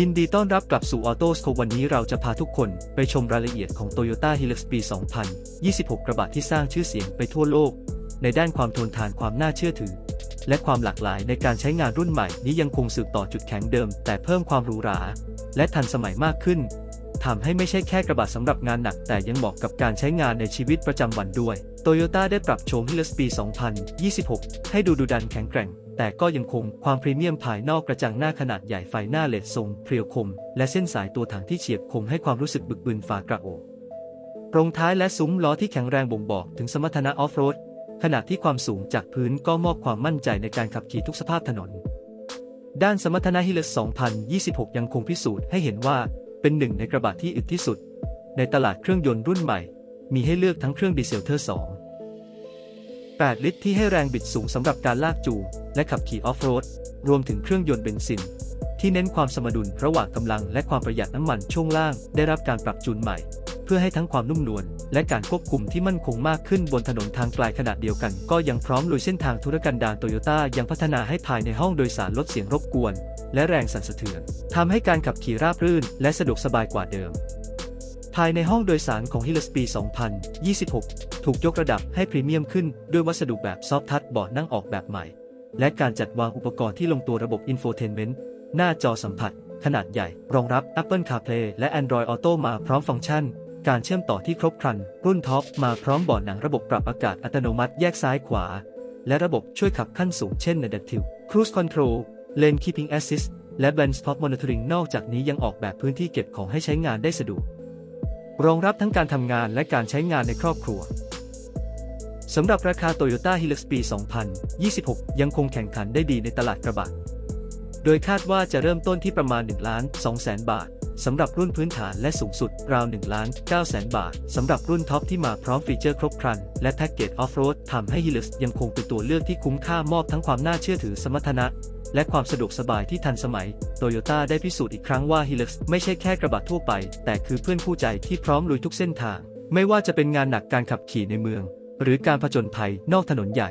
ยินดีต้อนรับกลับสู่ออโต้สโควันนี้เราจะพาทุกคนไปชมรายละเอียดของ Toyota Hilux ปี 2026 กระบะที่สร้างชื่อเสียงไปทั่วโลก ในด้านความทนทานความน่าเชื่อถือ และความหลากหลายในการใช้งานรุ่นใหม่นี้ยังคงสืบต่อจุดแข็งเดิม แต่เพิ่มความหรูหรา และทันสมัยมากขึ้น ทำให้ไม่ใช่แค่กระบะสำหรับงานหนัก แต่ยังเหมาะกับการใช้งานในชีวิตประจำวันด้วย Toyota ได้ปรับโฉม Hilux ปี 2026 ให้ดูดุดันแข็งแกร่ง แต่ก็ยังคงความพรีเมียมภายนอกกระจังหน้าขนาดใหญ่ไฟหน้าเลดทรงเพรียวคม และเส้นสายตัวถังที่เฉียบคมให้ความรู้สึกบึกบึนฝากระโอกโรงท้ายและซุ้มล้อที่แข็งแรงบ่งบอกถึงสมรรถนะออฟโรดขณะที่ความสูงจากพื้นก็มอบความมั่นใจในการขับขี่ทุกสภาพถนน ด้านสมรรถนะ Hilux 2026 ยังคงพิสูจน์ให้เห็นว่า เป็นหนึ่งในกระบะที่อึดที่สุด ในตลาดเครื่องยนต์รุ่นใหม่ มีให้เลือกทั้งเครื่องดีเซลเทอร์ 2 8 ลิตรที่ให้แรงบิดสูงสำหรับการลากจูงและขับขี่ออฟโรด รวมถึงเครื่องยนต์เบนซิน ที่เน้นความสมดุลระหว่างกำลังและความประหยัดน้ำมันช่วงล่างได้รับการปรับจูนใหม่ เพื่อให้ทั้งความนุ่มนวลและการควบคุมที่มั่นคงมากขึ้นบนถนนทางไกลขนาดเดียวกัน ก็ยังพร้อมลุยเส้นทางธุรกันดารโตโยต้ายังพัฒนาให้ภายในห้องโดยสารลดเสียงรบกวน และแรงสั่นสะเทือนทำให้การขับขี่ราบรื่น และสะดวกสบายกว่าเดิมภายในห้องโดยสารของ Hilux ปี 2026 ถูกยกระดับให้พรีเมียมขึ้นด้วยวัสดุแบบซอฟทัชเบาะนั่งออกแบบใหม่ และการจัดวางอุปกรณ์ที่ลงตัวระบบ Infotainment หน้าจอสัมผัส ขนาดใหญ่ รองรับ Apple CarPlay และ Android Auto มาพร้อมฟังก์ชัน การเชื่อมต่อที่ครบครัน รุ่นท็อปมาพร้อมเบาะหนังระบบปรับอากาศอัตโนมัติแยกซ้ายขวา และระบบช่วยขับขั้นสูงเช่น Adaptive Cruise Control Lane Keeping Assist และ Blind Spot Monitoring นอกจากนี้ยังออกแบบพื้นที่เก็บของให้ใช้งานได้สะดวก รองรับทั้งการทำงานและการใช้งานในครอบครัวสำหรับราคา Toyota Hilux ปี 2026 ยังคงแข่งขันได้ดีในตลาดกระบะ โดยคาดว่าจะเริ่มต้นที่ประมาณ 1 ล้าน 2 แสนบาท สำหรับรุ่นพื้นฐานและสูงสุดราว1ล้าน9แสนบาท สำหรับรุ่นท็อปที่มาพร้อมฟีเจอร์ครบครัน และแพ็กเกจออฟโรดทำให้ Hilux ยังคงเป็นตัวเลือกที่คุ้มค่ามอบทั้งความน่าเชื่อถือสมรรถนะ และความสะดวกสบายที่ทันสมัย โตโยต้าได้พิสูจน์อีกครั้งว่า Hilux ไม่ใช่แค่กระบะทั่วไป แต่คือเพื่อนคู่ใจที่พร้อมลุยทุกเส้นทาง ไม่ว่าจะเป็นงานหนักการขับขี่ในเมือง หรือการผจญภัยนอกถนนใหญ่